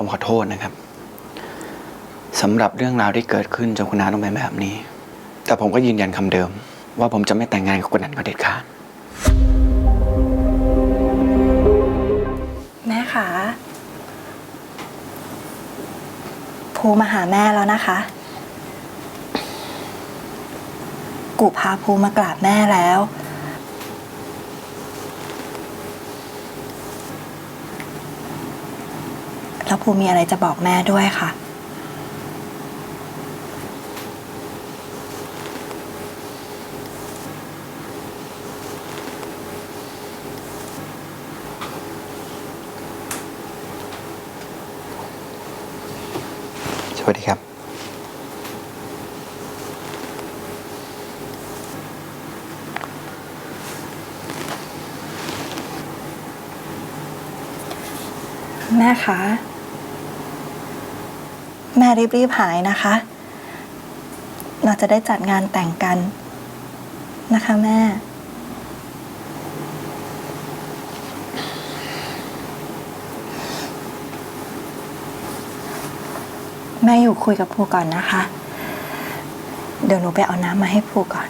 ผมขอโทษนะครับสำหรับเรื่องราวที่เกิดขึ้นจนคุณน้าต้องเป็นแบบนี้ แต่ผมก็ยืนยันคำเดิม ว่าผมจะไม่แต่งงานกับคนนั้นก็เด็ดขาดแม่คะภูมาหาแม่แล้วนะคะ กูพาภูมากราบแม่แล้ว แล้วภูมีอะไรจะบอกแม่ด้วยค่ะ สวัสดีครับ แม่คะ แม่รีบๆหายนะคะ เราจะได้จัดงานแต่งกันนะคะแม่ แม่อยู่คุยกับภูก่อนนะคะ เดี๋ยวหนูไปเอาน้ำมาให้ภูก่อน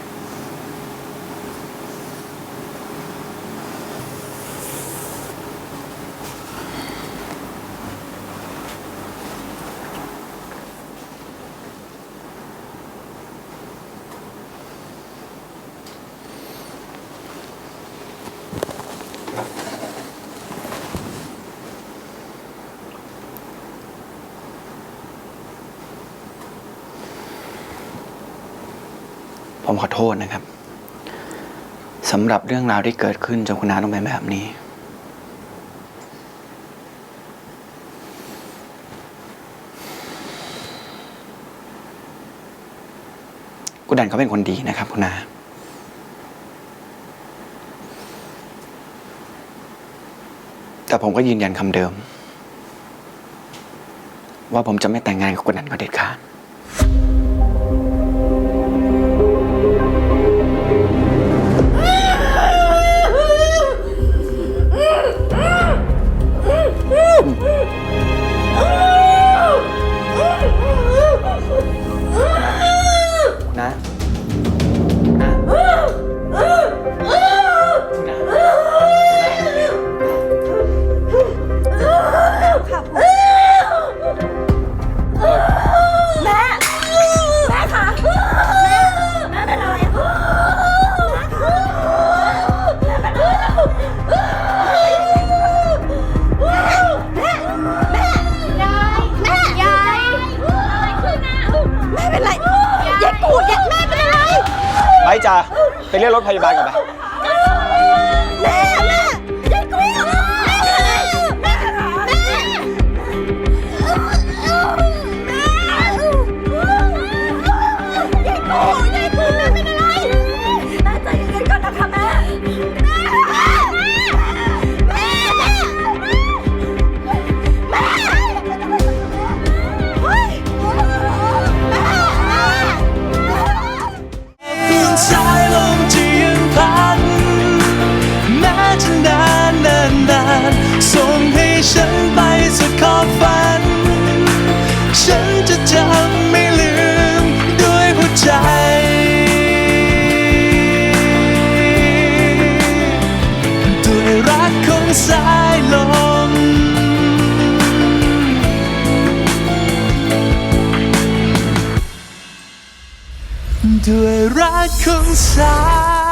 ผมขอโทษนะครับสำหรับเรื่องราวที่เกิดขึ้นจนคุณน้าต้องเป็นแบบนี้กุดันเขาเป็นคนดีนะครับคุณนาแต่ผมก็ยืนยันคำเดิม ว่าผมจะไม่แต่งงานกับกุดันก็เด็ดขาดาไปเรียกรถพยาบาลก่อนไป จำไม่ลืมด้วยหัวใจด้วยรักคองสายลมด้วยรักคองสาย